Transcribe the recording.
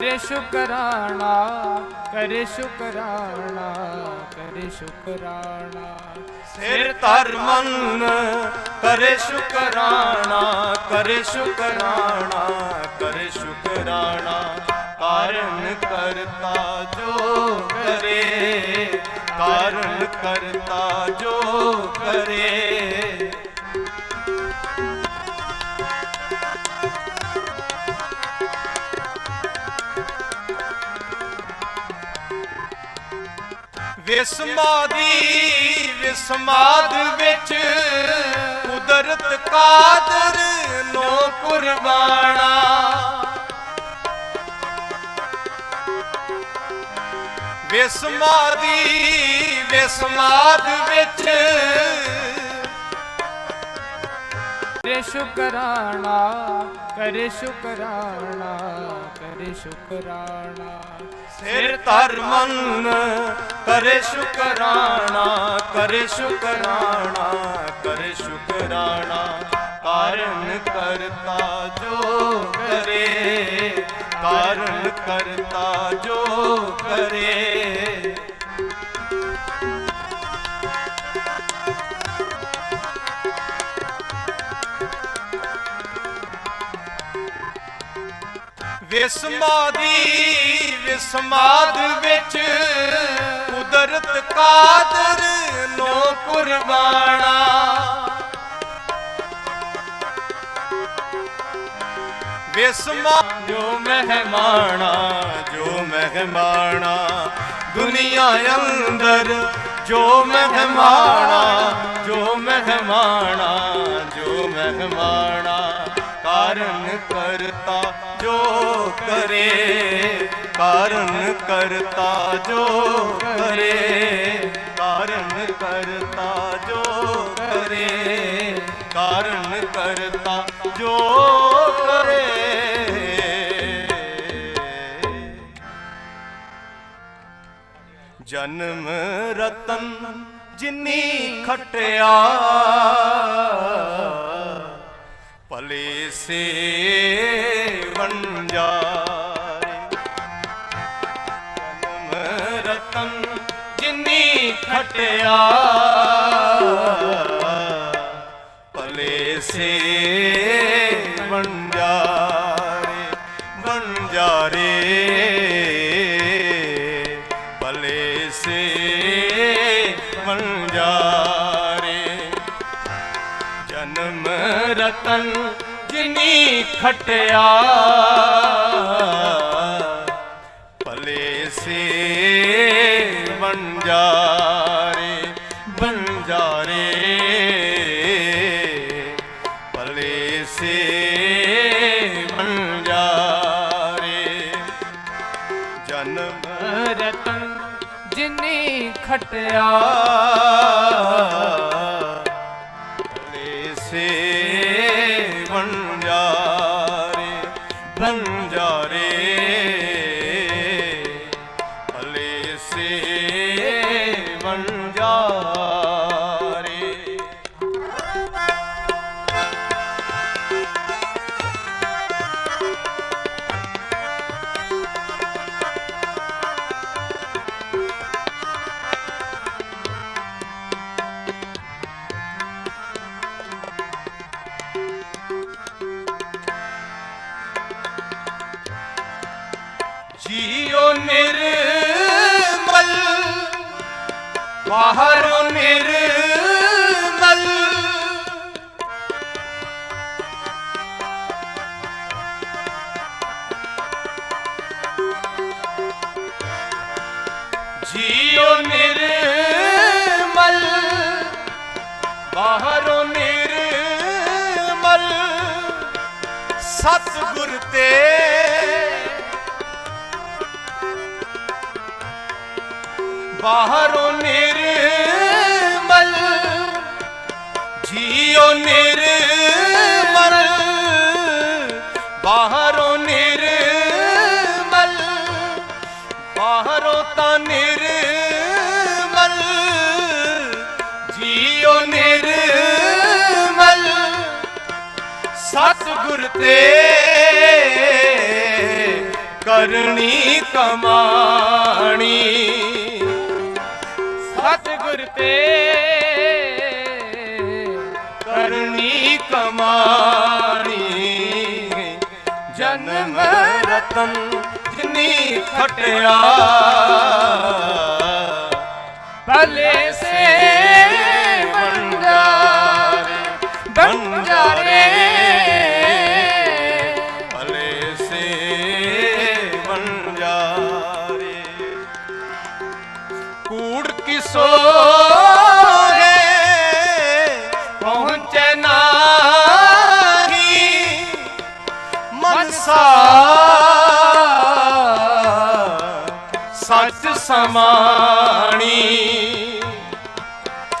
ਕਰੇ ਸ਼ੁਕਰਾਨਾ ਕਰੇ ਸ਼ੁਕਰਾਨਾ ਕਰੇ ਸ਼ੁਕਰਾਨਾ। ਸਿਰ ਧਰ ਮਨ, ਕਰੇ ਸ਼ੁਕਰਾਨਾ ਕਰੇ ਸ਼ੁਕਰਾਨਾ ਕਰੇ ਸ਼ੁਕਰਾਨਾ। ਕਾਰਨ ਕਰਤਾ ਜੋ ਕਰੇ, ਕਾਰਨ ਕਰਤਾ ਜੋ ਕਰੇ। ਵਿਸਮਾਦੀ ਵਿਸਮਾਦ ਵਿੱਚ ਕੁਦਰਤ ਕਾਦਰ ਨੋ ਕੁਰਬਾਨਾ। ਵਿਸਮਾਦੀ ਵਿਸਮਾਦ ਵਿੱਚ ਕਰੇ ਸ਼ੁਕਰਾਨਾ ਕਰੇ ਸ਼ੁਕਰਾਨਾ ਕਰੇ ਸ਼ੁਕਰਾਨਾ। ਸਿਰ ਧਰ ਮਨ, ਕਰੇ ਸ਼ੁਕਰਾਨਾ ਕਰੇ ਸ਼ੁਕਰਾਨਾ ਕਰੇ ਸ਼ੁਕਰਾਨਾ। ਕਾਰਨ ਕਰਤਾ ਜੋ ਕਰੇ, ਕਾਰਨ ਕਰਤਾ ਜੋ ਕਰੇ। ਵਿਸਮਾਦੀ, ਵਿਸਮਾਦ ਵਿੱਚ ਕੁਦਰਤ ਕਾਦਰ ਨੋ ਕੁਰਬਾਨਾ। ਵਿਸਮਾ ਜੋ ਮਹਿਮਾਨਾ ਜੋ ਮਹਿਮਾਨਾ, ਦੁਨੀਆ ਅੰਦਰ ਜੋ ਮਹਿਮਾਨਾ ਜੋ ਮਹਿਮਾਨਾ ਜੋ ਮਹਿਮਾਨਾ। ਕਰਤਾ ਜੋ ਕਰੇ, ਕਾਰਨ ਕਰਤਾ ਜੋ ਕਰੇ, ਕਾਰਨ ਕਰਤਾ ਜੋ ਕਰੇ, ਕਾਰਨ ਕਰਤਾ ਜੋ ਕਰੇ। ਜਨਮ ਰਤਨ ਜਿਨੀ ਖਟਿਆ ਜਿਨੀ ਖਟਿਆ ਭਲੇ ਸੇ ਵਣਜਾਰੇ ਵਣਜਾਰੇ ਭਲੇ ਸੇ ਵਣਜਾਰੇ ਜਨਮ ਰਤਨ ਜਿਨੀ ਖਟਿਆ। ਭਲੇ ਸੇ ਵਣਜਾਰੇ ਭਲੇ ਸੇ ਵਣਜਾਰੇ ਜਨਮ ਰਤਨ ਜਿਨੀ ਖਟਿਆ। ਭਲੇ ਸੇ ਵਣਜਾਰੇ ਵਣਜਾਰੇ ਭਲੇ ਬਾਹਰੋਂ ਨਿਰਮਲ। ਜੀਓ ਨਿਰਮਲ ਬਾਹਰੋਂ ਨਿਰਮਲ। ਸਤਿਗੁਰ ਤੇ ਬਾਹਰੋਂ ਨਿਰਮਲ ਬਾਹਰੋਂ ਤਾਂ ਨਿਰਮਲ, ਜੀਓ ਨਿਰਮਲ। ਸਤਿਗੁਰ ਤੇ ਕਰਨੀ ਕਮਾਣੀ। ਸਤਿਗੁਰ ਤੇ ਕਰਨੀ ਕਮਾਣੀ। ਜਨਮ ਰਤਨ ਜਿਨੀ ਖਟਿਆ ਭਲੇ ਸਮਾਣੀ।